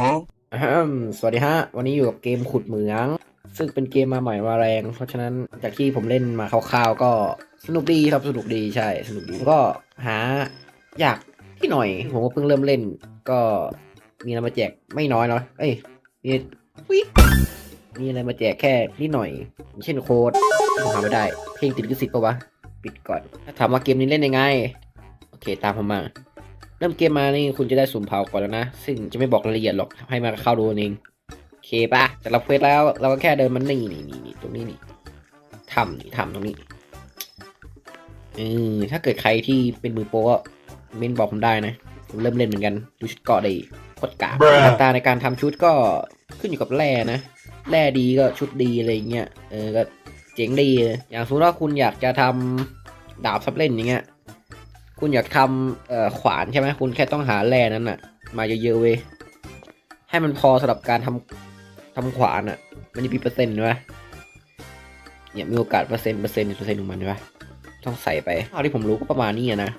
Huh? อะสวัสดีฮะ วันนี้อยู่กับเกมขุดเหมือง ซึ่งเป็นเกมมาใหม่มาแรง เพราะฉะนั้นจากที่ผมเล่นมาคร่าวๆก็สนุกดีครับสนุกดีใช่ สนุกดีก็หาอยากที่หน่อย ผมก็เพิ่งเริ่มเล่น ก็มีอะไรมาแจกไม่น้อยเนาะเอ้ยมีอุ๊ยมีอะไรมาแจกแค่นิดหน่อยอย่างเช่นโค้ดผมหาไม่ได้ เพลงติดลิขสิทธ์ปะวะ ปิดก่อน ถ้าถามว่าเกมนี้เล่นยังไง โอเคตามผมมา เริ่มเกมมานี่คุณจะได้สุ่มเผาก่อนแล้วนะ ซึ่งจะไม่บอกรายละเอียดหรอกให้มาเข้าดูเองโอเคปะแต่เราเควสแล้วเราก็แค่เดินมันนี่นี่นี่นี่ตรงนี้นี่ทำนี่ทำตรงนี้เออถ้าเกิดใครที่เป็นมือโปรก็เมนบอกผมได้นะผมเริ่มเล่นเหมือนกันดูชุดเกาะได้โคตรกาก Bruh อัตราในการทำชุดก็ขึ้นอยู่กับแร่นะแร่ดีก็ชุดดีอะไรอย่างเงี้ยเออก็เจ๋งดี อย่างสมมติว่าคุณอยากจะทำดาบซับเล่นอย่างเงี้ย คุณอยากทำเอ่อขวานใช่ไหมคุณแค่ต้องหาแร่นั้นน่ะมาเยอะๆเว้ยให้มันพอสำหรับการทำทำขวานอะมันจะมีเปอร์เซ็นต์ไหมเนี่ยมีโอกาสเปอร์เซ็นต์เปอร์เซ็นต์เปอร์เซ็นต์ของมันใช่ไหมต้องใส่ไปเท่าที่ผมรู้ก็ประมาณนี้นะ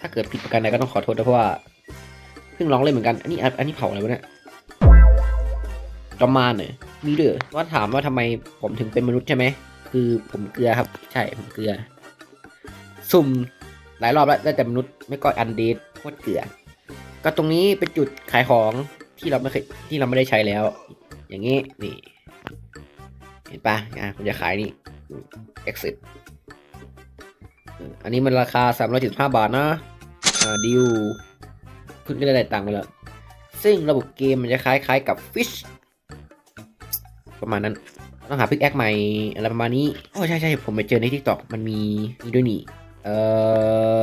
ถ้าเกิดผิดประการใดก็ต้องขอโทษด้วยเพราะว่าเพิ่งร้องเล่นเหมือนกันอันนี้อันนี้เผาอะไรวะเนี่ยจอมมานเนี่ยมีเด้อว่าถามว่าทำไมผมถึงเป็นมนุษย์ใช่ไหมคือผมเกลือครับ ใช่ผมเกลือ สุ่ม หลายรอบแล้วได้แต่มนุษย์ไม่ก็อันเดดโคตรเกลือก็ตรงนี้เป็นจุดขายของที่เราไม่เคยที่เราไม่ได้ใช้แล้ว อย่างนี้นี่ เห็นปะอะผมจะขายนี่ exit อออันนี้มันราคา 375 บาทนะอ่าดิวคุณก็ได้ตังค์ไปแล้ว ซึ่งระบบเกมมันจะคล้ายๆกับ Fish ประมาณนั้น ต้องหาพิกแอคใหม่อะไรประมาณนี้ โอ้ใช่ใช่ผมไปเจอใน TikTok มันมีมีด้วยนี่ เอ่อ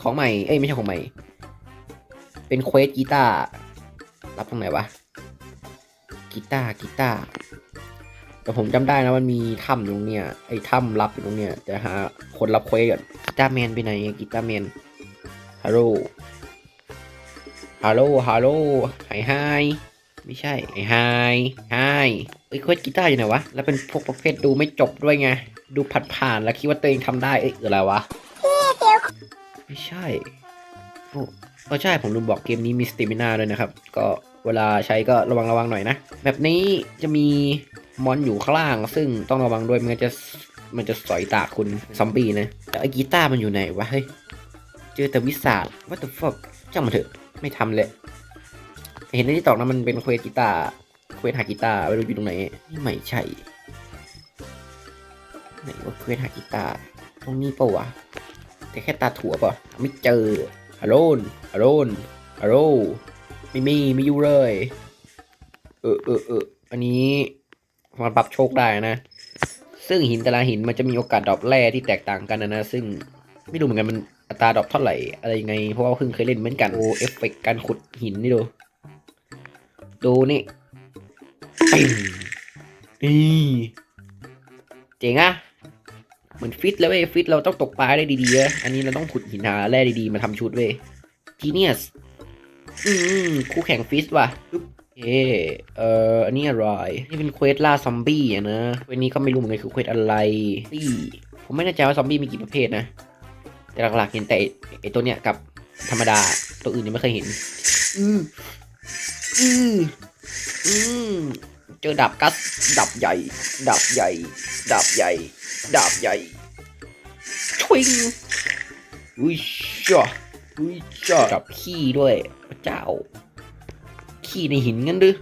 ของใหม่ เอ้ยไม่ใช่ของใหม่ เป็นเควสกีตาร์ รับตรงไหนวะ กีตาร์กีตาร์ แต่ผมจำได้นะมันมีถ้ำตรงเนี้ย ไอ้ถ้ำรับอยู่ตรงเนี้ยแต่หาคนรับเควสก่อนกีตาร์แมนไปไหนกีตาร์แมนฮัลโหลฮัลโหลฮัลโหลไฮไฮไม่ใช่ไฮไฮไฮเอ้ยเควสกีตาร์อยู่ไหนวะ แล้วเป็นพวกประเภทดูไม่จบด้วยไง ดูผัดผ่านแล้วคิดว่าตัวเองทำได้เอ้ยอะไรวะไม่ใช่โอ้ก็ใช่ผมลืมบอกเกมนี้มีสเตมินาด้วยนะครับ ก็เวลาใช้ก็ระวังระวังหน่อยนะ แบบนี้จะมีมอนอยู่ข้างล่าง ซึ่งต้องระวังด้วยมันจะมันจะสอยตาคุณซอมบี้นะแต่ไอ้กีตาร์มันอยู่ไหนวะเฮ้ยเจอแต่วิสาด what the fuck จ้างมาเถอะไม่ทำเลย เห็นในที่ตอกนะมันเป็นเควสกีตาร์เควสหากีตาร์ไม่รู้อยู่ตรงไหนนี่ไม่ใช่ ไหนว่าเควสหากีตาร์ตรงนี้ปะวะ แต่แค่ตาถั่วป่ะไม่เจอฮัลโหลนฮัลโหลนฮัลโหลไม่มีไม่อยู่เลย เออเออเอออันนี้มันปรับโชคได้นะ ซึ่งหินแต่ละหินมันจะมีโอกาสดรอปแร่ที่แตกต่างกันนะนะ ซึ่งไม่รู้เหมือนกันมันอัตราดรอปเท่าไหร่อะไรยังไง เพราะว่าเพิ่งเคยเล่นเหมือนกันโอเอฟเฟกต์การขุดหินนี่ดู ดูนี่นี่เจ๋งอะ เหมือนฟิตแล้วเว้ยฟิตเราต้องตกปลาได้ดีๆเว้ยอันนี้เราต้องขุดหินหาแร่ดีๆมาทำชุดเว้ยทีเนียสอืมคู่แข่งฟิตว่ะปึ๊บเอเอ่ออันนี้อะไรนี่เป็นเควสล่าซอมบี้อะนะเควสนี้ก็ไม่รู้เหมือนกันคือเควสอะไรซี่ผมไม่แน่ใจว่าซอมบี้มีกี่ประเภทนะ แต่หลักๆเห็นแต่ไอ้ไอตัวเนี้ยกับธรรมดาตัวอื่นยังไม่เคยเห็น อืออืออืมเจอดาบกัสดาบใหญ่ดาบใหญ่ดาบใหญ่ ดาบใหญ่ชวิงอุ้ยจ้าอุ้ยจ้ากับขี้ด้วยพระเจ้า ขี้ในหินงั้นดื้อ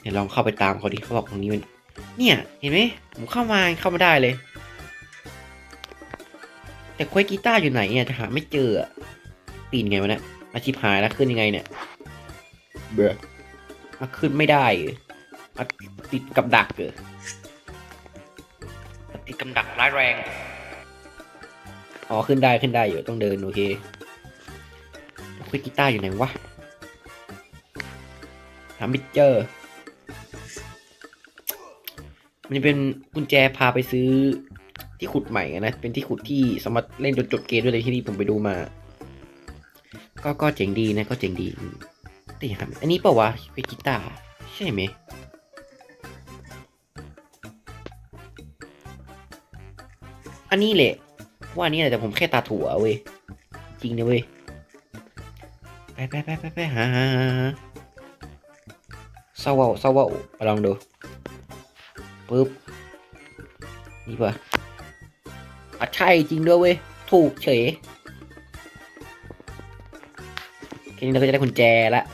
เดี๋ยวลองเข้าไปตามเขาดิเขาบอกตรงนี้มัน เนี่ย เห็นไหมผมเข้ามาเข้ามาได้เลย แต่ควยกีตาร์อยู่ไหนเนี่ยจะหาไม่เจออะปีนไงวะเนี่ยอาชีพหายแล้วขึ้นยังไงเนี่ย เบรอมาขึ้นไม่ได้เหรอมา ติดกับดักเหรอติดกำดักร้ายแรง อ๋อขึ้นได้ขึ้นได้อยู่ต้องเดินโอเคคุยกีตาร์อยู่ไหนวะหาไม่เจอ มันจะเป็นกุญแจพาไปซื้อที่ขุดใหม่อะนะ เป็นที่ขุดที่สามารถเล่นจนจบเกมด้วยเลยที่นี่ผมไปดูมา ก็ก็เจ๋งดีนะก็เจ๋งดีอืมแต่อย่างนั้นอันนี้เปล่าวะคุยกีตาร์ใช่ไหม อันนี้แหละ ว่าอันนี้แหละแต่ผมแค่ตาถั่วเว้ย จริงนะเว้ย ไปไปไปไปไปหาหาหาเศร้าเว้าเศร้าเว้าไปลองดูปึ๊บ นี่ปะอะใช่จริงด้วยเว้ย ถูกเฉยแค่นี้เราก็จะได้กุญแจละ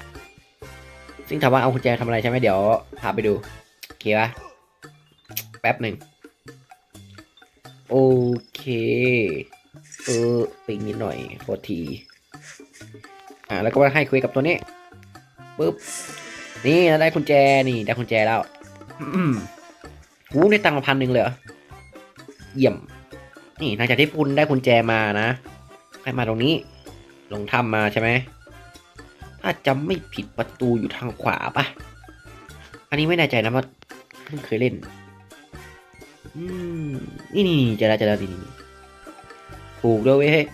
ซึ่งถามว่าเอากุญแจทำอะไรใช่ไหมเดี๋ยวพาไปดู โอเคปะแป๊บหนึ่ง โอเค เออปิงนิดหน่อยโทษที อ่าแล้วก็มาให้คุยกับตัวนี้ปุ๊บ นี่เราได้กุญแจนี่ได้กุญแจแล้วอืมหูได้ตังค์มาพันหนึ่งเลยเหรอเยี่ยม นี่หลังจากที่คุณได้กุญแจมานะให้มาตรงนี้ ลงถ้ำมาใช่ไหมถ้าจำไม่ผิดประตูอยู่ทางขวาปะอันนี้ไม่แน่ใจนะว่าเพิ่งเคยเล่นอืม นี่นี่เจะแล้วเจะแล้วนี่ถูกด้วยเว้ย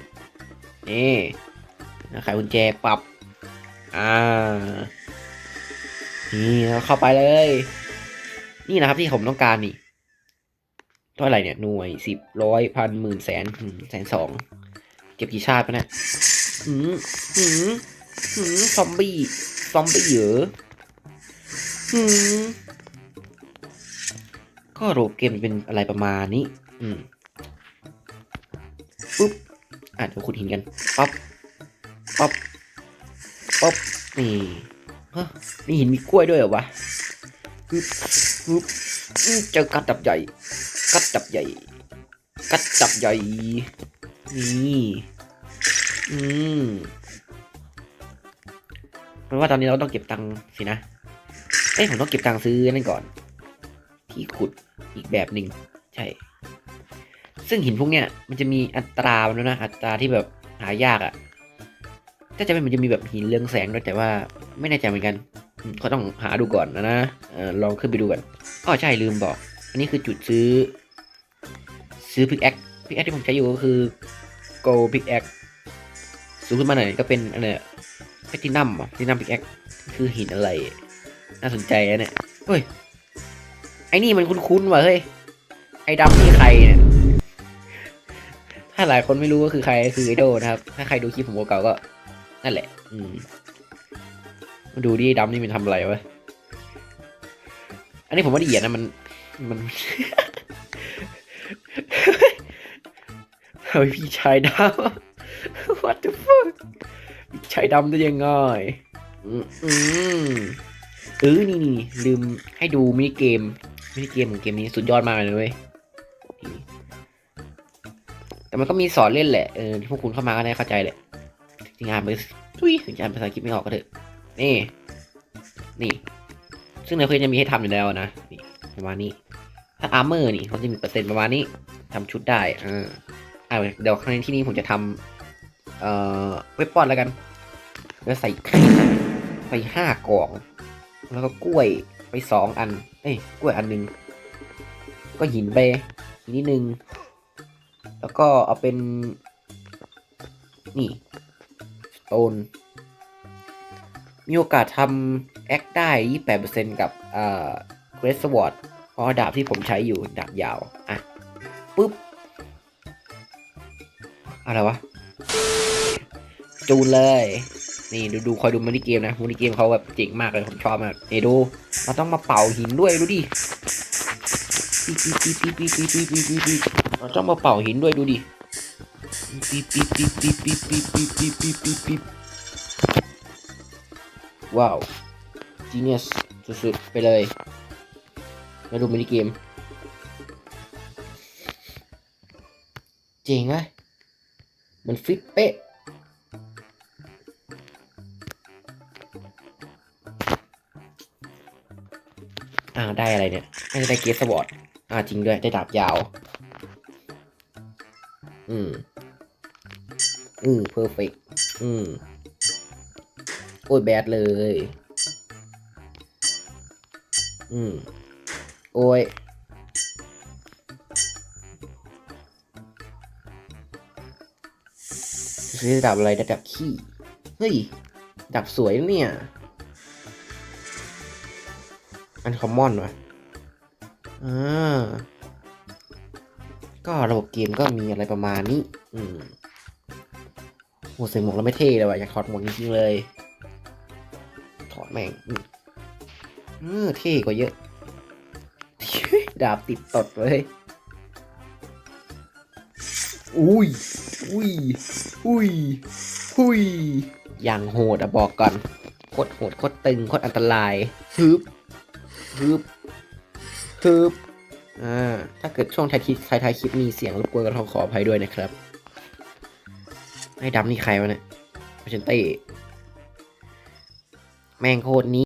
นี่นะไขกุญแจปรับ อ่า นี่เราเข้าไปเลย นี่นะครับที่ผมต้องการนี่เท่าไหร่เนี่ย หน่วยสิบร้อยพันหมื่นแสนแสนสอง เก็บกี่ชาติปะเนี่ยหืมหืมหืมซอมบี้ ซอมบี้เหรอหืม ก็โรเกมเป็นอะไรประมาณนี้ อืมปุ๊บอะเดี๋ยวขุดหินกันปั๊บปั๊บปั๊บนี่ฮะมีหินมีกล้วยด้วยเหรอวะปึ๊บปึ๊บเจอกัดจับใหญ่ กัดจับใหญ่ กัดจับใหญ่ นี่อืมแปลว่าตอนนี้เราต้องเก็บตังค์สินะเอ้ยผมต้องเก็บตังค์ซื้อนั่นก่อน ที่ขุด อีกแบบหนึ่งใช่ ซึ่งหินพวกเนี้ยมันจะมีอัตรามันด้วนะ อัตราที่แบบหายากอะ่ะถ้าจะไม่มันจะมีแบบหินเรืองแสงด้วยแต่ว่าไม่แน่ใจเหมือนกันก็ต้องหาดูก่อนนะนะออลองขึ้นไปดูกันอ๋อใช่ลืมบอก อันนี้คือจุดซื้อ ซื้อพิกแอคพิกแอคที่ผมใช้อยู่ก็คือ Go Pick Axe สูงขึ้นมาหน่อยก็เป็นอะไรแพทินัมอะแพทินัมพิกแอคคือหินอะไร น่าสนใจนะเนี่ยเฮ้ย ไอ้นี่มันคุ้นๆว่ะเฮ้ย ไอ้ดำนี่ใครเนี่ย ถ้าหลายคนไม่รู้ก็คือใครก็คือไอโดนะครับ ถ้าใครดูคลิปผมเก่าก็ นั่นแหละ อืมมาดูดิไอ้ดำนี่มันทำอะไรวะ อันนี้ผมว่าละเอียดนะมัน มัน เฮ้ยพี่ชายดำ what the fuck พี่ชายดำได้ยังไงอืมอืมเออนี่นี่ลืมให้ดูมินิเกม มินิเกมของเกมนี้สุดยอดมากเลยเว้ยแต่มันก็มีสอนเล่นแหละ เออพวกคุณเข้ามาก็ได้เข้าใจแหละถึงอ่านไปทุยถึงจะอ่านภาษาอังกฤษไม่ออกก็เถอะ นี่ นี่ ซึ่งในเควสจะมีให้ทำอยู่แล้วนะ นี่ประมาณนี้ ถ้าอาร์เมอร์นี่เขาจะมีเปอร์เซ็นต์ประมาณนี้ทำชุดได้อ่าอ่าเดี๋ยวครั้งที่นี้ผมจะทำเอ่อเว็บปอนแล้วกัน แล้วใส่ไข่ห้ากล่อง แล้วก็กล้วย ไปสองอัน เอ้ยกล้วยอันหนึ่งก็หินไปอีกนิดนึง แล้วก็เอาเป็น นี่โตนมีโอกาสทำแอคได้ 28%กับอ่าเกรสวอร์ดเพราะดาบที่ผมใช้อยู่ดาบยาว อะปุ๊บ อะไรวะ จูนเลย นี่ดูดูคอยดูมินิเกมนะมินิเกมเขาแบบเจ๋งมากเลยผมชอบมากนี่ดูเราต้องมาเป่าหินด้วยดูดิปีปีปีปีปีปีปีปีปีเราต้องมาเป่าหินด้วยดูดิปีปีปีปีปีปีปีปีปีว้าวจีเนียสสุดๆไปเลยมาดูมินิเกมเจ๋งไหมมันฟิตเป๊ะ อ่าได้อะไรเนี่ยน่าจะได้เกสบอร์ดอ่าจริงด้วยได้ดาบยาว อืม อืมเพอร์เฟกอืม โอ้ยแบดเลย อืม โอ้ยซื้อดาบอะไรดาบขี้ เฮ้ยดาบสวยเนี่ย อันคอมมอนวะอ่าก็ระบบเกมก็มีอะไรประมาณนี้ อืมโหใส่หมวกแล้วไม่เท่เลยว่ะอยากถอดหมวกจริงๆเลย ถอดแม่งเออเท่กว่าเยอะ ดาบติดตดเลยอุ้ย อุ้ย อุ้ย อุ้ย อย่างโหดอะบอกก่อน โคตรโหด โคตรตึง โคตรอันตรายฮึบ ทึบทึบอ่าถ้าเกิดช่วงท้ายคลิปท้ายคลิปมีเสียงรบกวนก็ต้องขออภัยด้วยนะครับไอ้ดำนี่ใครวะเนี่ยเชนเต้แม่งโคตรนี้